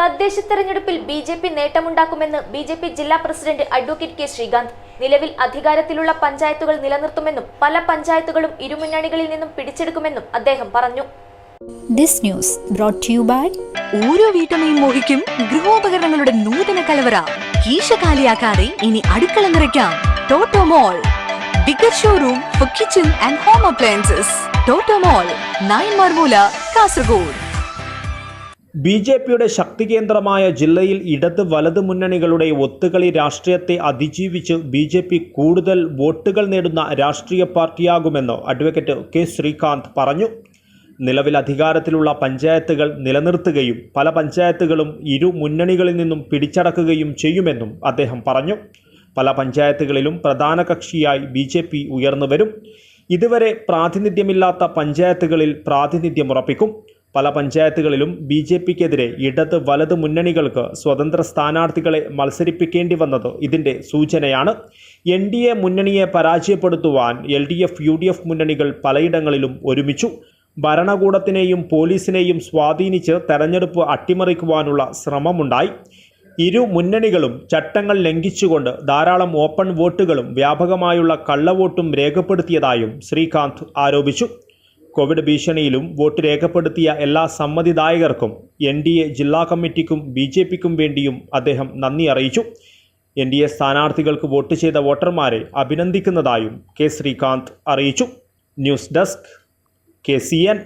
തദ്ദേശ തെരഞ്ഞെടുപ്പിൽ B J P നേട്ടമുണ്ടാക്കുമെന്ന് ബി ജെ പി ജില്ലാ പ്രസിഡന്റ് അഡ്വക്കേറ്റ് കെ ശ്രീകാന്ത്. നിലവിൽ അധികാരത്തിലുള്ള പഞ്ചായത്തുകൾ നിലനിർത്തുമെന്നും പല പഞ്ചായത്തുകളും ഇരുമുന്നണികളിൽ നിന്നും പിടിച്ചെടുക്കുമെന്നും അദ്ദേഹം പറഞ്ഞു. News brought to you by ഓരോ വീട്ടമ്മയും മോഹിക്കും ഗൃഹോപകരണങ്ങളുടെ നൂതന കലവറ കീശ കാലിയാക്കാതെ ഇനി അടുക്കള നിറയ്ക്കാം. Toto Mall bigger showroom for kitchen and home appliances Toto Mall nine മർമൂല Kasaragod B J പിയുടെ ശക്തി കേന്ദ്രമായ ജില്ലയിൽ ഇടത് വലത് മുന്നണികളുടെ ഒത്തുകളി രാഷ്ട്രീയത്തെ അതിജീവിച്ച് ബി ജെ പി കൂടുതൽ വോട്ടുകൾ നേടുന്ന രാഷ്ട്രീയ പാർട്ടിയാകുമെന്ന് അഡ്വക്കേറ്റ് കെ ശ്രീകാന്ത് പറഞ്ഞു. നിലവിൽ അധികാരത്തിലുള്ള പഞ്ചായത്തുകൾ നിലനിർത്തുകയും പല പഞ്ചായത്തുകളും ഇരു മുന്നണികളിൽ നിന്നും പിടിച്ചടക്കുകയും ചെയ്യുമെന്നും അദ്ദേഹം പറഞ്ഞു. പല പഞ്ചായത്തുകളിലും പ്രധാന കക്ഷിയായി ബി ജെ പി ഉയർന്നു വരും. ഇതുവരെ പ്രാതിനിധ്യമില്ലാത്ത പഞ്ചായത്തുകളിൽ പ്രാതിനിധ്യം ഉറപ്പിക്കും പല പഞ്ചായത്തുകളിലും ബി ജെ പിക്കെതിരെ ഇടത് വലത് മുന്നണികൾക്ക് സ്വതന്ത്ര സ്ഥാനാർത്ഥികളെ മത്സരിപ്പിക്കേണ്ടി വന്നത് ഇതിന്റെ സൂചനയാണ്. എൻ ഡി എ മുന്നണിയെ പരാജയപ്പെടുത്തുവാൻ L D F U D F മുന്നണികൾ പലയിടങ്ങളിലും ഒരുമിച്ചു. ഭരണകൂടത്തിനെയും പോലീസിനെയും സ്വാധീനിച്ച് തെരഞ്ഞെടുപ്പ് അട്ടിമറിക്കുവാനുള്ള ശ്രമമുണ്ടായി. ഇരു മുന്നണികളും ചട്ടങ്ങൾ ലംഘിച്ചുകൊണ്ട് ധാരാളം ഓപ്പൺ വോട്ടുകളും വ്യാപകമായുള്ള കള്ളവോട്ടും രേഖപ്പെടുത്തിയതായും ശ്രീകാന്ത് ആരോപിച്ചു. കോവിഡ് ഭീഷണിയിലും വോട്ട് രേഖപ്പെടുത്തിയ എല്ലാ സമ്മതിദായകർക്കും എൻ ഡി എ ജില്ലാ കമ്മിറ്റിക്കും ബി ജെ പിക്കും വേണ്ടിയും അദ്ദേഹം നന്ദി അറിയിച്ചു. എൻ ഡി എ സ്ഥാനാർത്ഥികൾക്ക് വോട്ട് ചെയ്ത വോട്ടർമാരെ അഭിനന്ദിക്കുന്നതായും കെ ശ്രീകാന്ത് അറിയിച്ചു. News desk K C N.